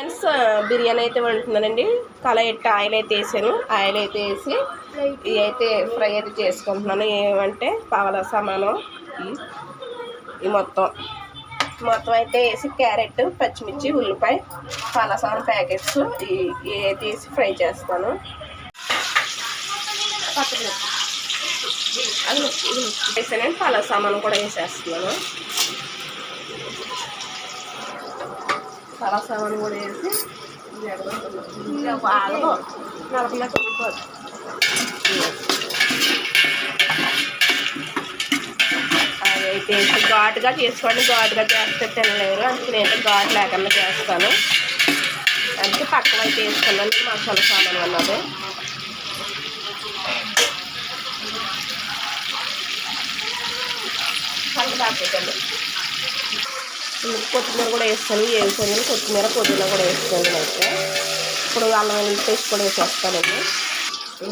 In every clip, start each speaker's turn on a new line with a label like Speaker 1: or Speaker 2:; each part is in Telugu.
Speaker 1: ఫ్రెండ్స్ బిర్యానీ అయితే వండుతున్నానండి. కళాయి ఆయిల్ అయితే వేసాను. ఆయిల్ అయితే వేసి ఇవి అయితే ఫ్రై అయితే చేసుకుంటున్నాను. ఏమంటే పావల సమానం. ఈ మొత్తం. మొత్తం అయితే వేసి క్యారెట్ పచ్చిమిర్చి ఉల్లిపాయ పాలసాన్ ప్యాకెట్స్ ఇవి అయితే వేసి ఫ్రై చేస్తాను. వేసానండి పాల సామాను కూడా వేసేస్తున్నాను. పాల సామాను కూడా వేసి నలభై అయితే ఘాటుగా చేసుకోండి. ఘాటుగా చేస్తే తినలేరు. అందుకే నేను ఘాటు లేకుండా చేస్తాను. అందుకే పక్క వైపు వేసుకున్నాను. మసాలా సామాన్ అన్నది. కలిపి కొత్తిమీర కూడా వేస్తాను వేసాను. కొత్తిమీర పుదీనా కూడా వేస్తాను అయితే ఇప్పుడు అల్లం వెల్లుల్లి పేస్ట్ కూడా వేసేస్తానండి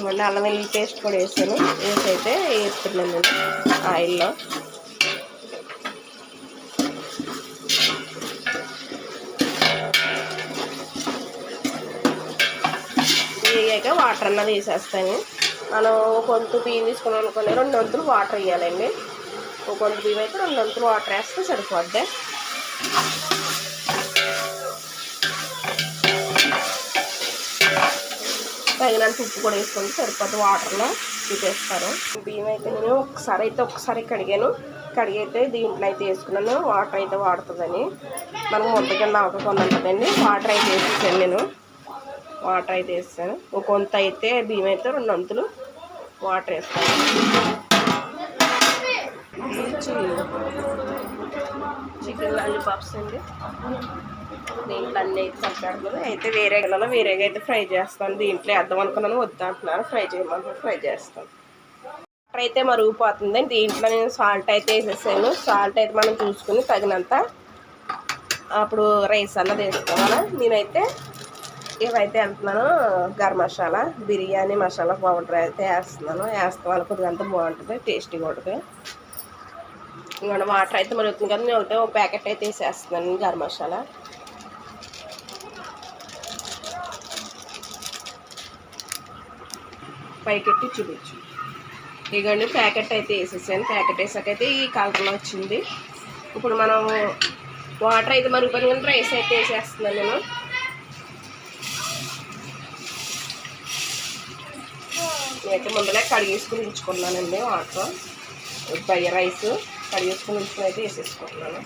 Speaker 1: మళ్ళీ అల్లం వెల్లుల్లి పేస్ట్ కూడా వేసాను. వేసి అయితే వేస్తున్నాను నేను ఆయిల్లో. వేయాక వాటర్ అన్నది వేసేస్తాను. మనం ఒక వంతు బియ్యం తీసుకున్నాం అనుకునే రెండు వంతులు వాటర్ వేయాలండి. ఒక వంతు బియ్యం అయితే రెండు వంతులు వాటర్ వేస్తే సరిపోద్ది. తగినంత ఉప్పు కూడా వేసుకొని సరిపోద్ది వాటర్లో చూపేస్తారు బియ్యం అయితే నేను ఒకసారి అయితే ఒకసారి కడిగాను. కడిగి అయితే దీంట్లో అయితే వేసుకున్నాను. వాటర్ అయితే వాడుతుందని. మనకు ముద్ద కింద అవ్వకుండా ఉంటుందండి. వాటర్ అయితే వేసేసాను నేను. వాటర్ అయితే వేస్తాను ఒక వంత అయితే బియ్యం అయితే రెండు వంతులు వాటర్ వేస్తాను. చికెన్ లాలీపాప్స్ అండి. దీంట్లో అన్నీ అయితే చక్కడుతుంది అయితే వేరే గిన్నెలో వేరేగా అయితే ఫ్రై చేస్తాను. దీంట్లో వేద్దాం అనుకున్నాను వద్దంటున్నాను ఫ్రై చేయమంటున్నారు ఫ్రై చేస్తాను. వాటర్ అయితే మరుగుపోతుంది దీంట్లో నేను సాల్ట్ అయితే వేసేసాను. సాల్ట్ అయితే మనం చూసుకుని తగినంత అప్పుడు రైస్ అన్నది వేసుకోవాలా? నేనైతే ఇవైతే వెళ్తున్నాను గరం మసాలా బిర్యానీ మసాలా పౌడర్ అయితే వేస్తున్నాను. వేస్తాం కొద్దిగా అంతా బాగుంటుంది టేస్టీగా ఉంటుంది. ఇంకా వాటర్ అయితే మరి అవుతుంది కదా నేను ఒకటే ఒక ప్యాకెట్ అయితే వేసేస్తున్నాను గరం మసాలా. పైకెట్టి చూపించు. ఇగండి ప్యాకెట్ అయితే వేసేసాను. ప్యాకెట్ వేసాకైతే ఈ కలర్లో వచ్చింది. ఇప్పుడు మనం వాటర్ అయితే మరుగుపడి కానీ రైస్ అయితే వేసేస్తున్నాను నేను. నేనైతే ముందులే కడిగేసుకుని ఉంచుకున్నానండి వాటర్. బయ్య రైస్ కడిగేసుకుని ఉంచుకుని అయితే వేసేసుకుంటున్నాను.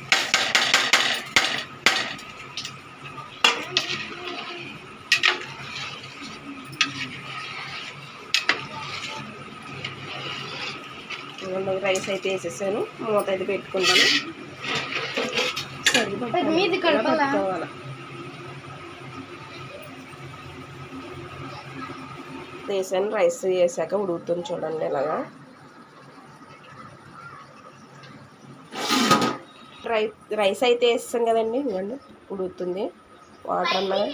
Speaker 1: రైస్ అయితే వేసేసాను. మూత అయితే పెట్టుకుంటాను వేసాను రైస్ వేసాక ఉడుకుతుంది చూడండి ఇలాగా రై రైస్ అయితే వేస్తాం కదండి ఇవ్వండి. ఉడుకుతుంది. వాటర్ అన్నది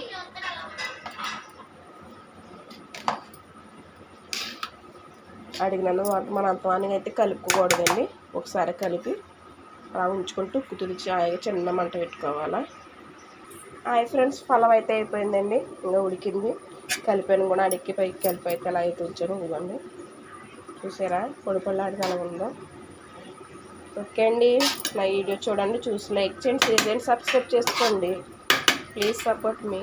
Speaker 1: అడిగినాను వాటర్ మన అంతమానికి అయితే కలుపుకోకూడదండి. ఒకసారి కలిపి అలా ఉంచుకుంటూ కుదిరిచి చిన్న మంట పెట్టుకోవాలా. హాయ్ ఫ్రెండ్స్ ఫలం అయితే అయిపోయిందండి. ఇంకా ఉడికింది. కలిపాను కూడా అడిక్కి పైకి కలిపి అయితే అలా అయితే ఉంచాను. ఇవ్వండి. చూసారా? పొడి పొల్లాడితే అలా ఉందో. ఓకే అండి. నా వీడియో చూడండి చూసి లైక్ చేయండి షేర్ చేయండి సబ్స్క్రైబ్ చేసుకోండి. Please support me.